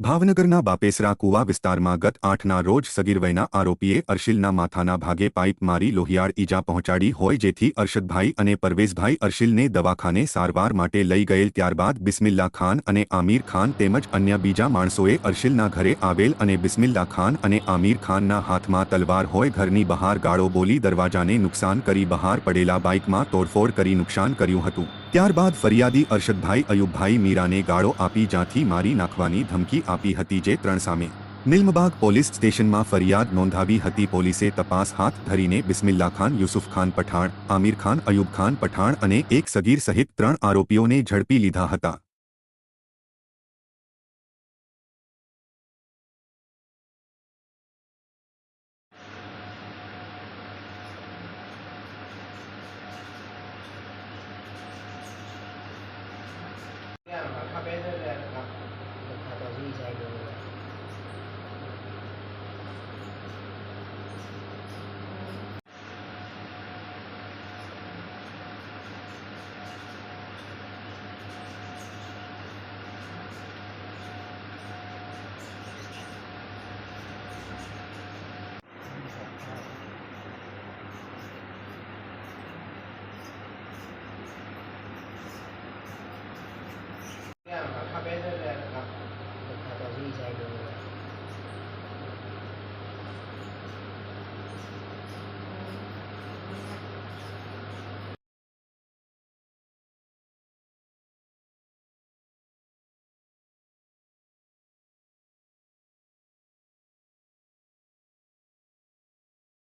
ભાવનગરના બાપેસરા કુવા વિસ્તારમાં ગત આઠના રોજ સગીરવયના આરોપીએ અર્શિલના માથાના ભાગે પાઇપ મારી લોહિયાળ ઈજા પહોંચાડી હોય જેથી અરશદભાઈ અને પરવેઝભાઈ અર્શિલને દવાખાને સારવાર માટે લઈ ગયેલ ત્યારબાદ બિસ્મિલ્લા ખાન અને આમિર ખાન તેમજ અન્ય બીજા માણસોએ અર્શિલના ઘરે આવેલ અને બિસ્મિલ્લા ખાન અને આમિર ખાનના હાથમાં તલવાર હોય ઘરની બહાર ગાળો બોલી દરવાજાને નુકસાન કરી બહાર પડેલા બાઇકમાં તોડફોડ કરી નુકસાન કર્યું હતું. ત્યારબાદ ફરિયાદી અરશદભાઈ અયુબભાઈ મીરાને ગાળો આપી જ્યાંથી મારી નાખવાની ધમકી આપી હતી જે ત્રણ સામે. નિલમબાગ પોલીસ સ્ટેશનમાં ફરિયાદ નોંધાવી હતી પોલીસે તપાસ હાથ ધરીને બિસ્મિલ્લા ખાન, યુસુફ ખાન પઠાણ, આમિર ખાન, અયુબ ખાન પઠાણ અને એક સગીર સહિત ત્રણ આરોપીઓને ઝડપી લીધા હતા.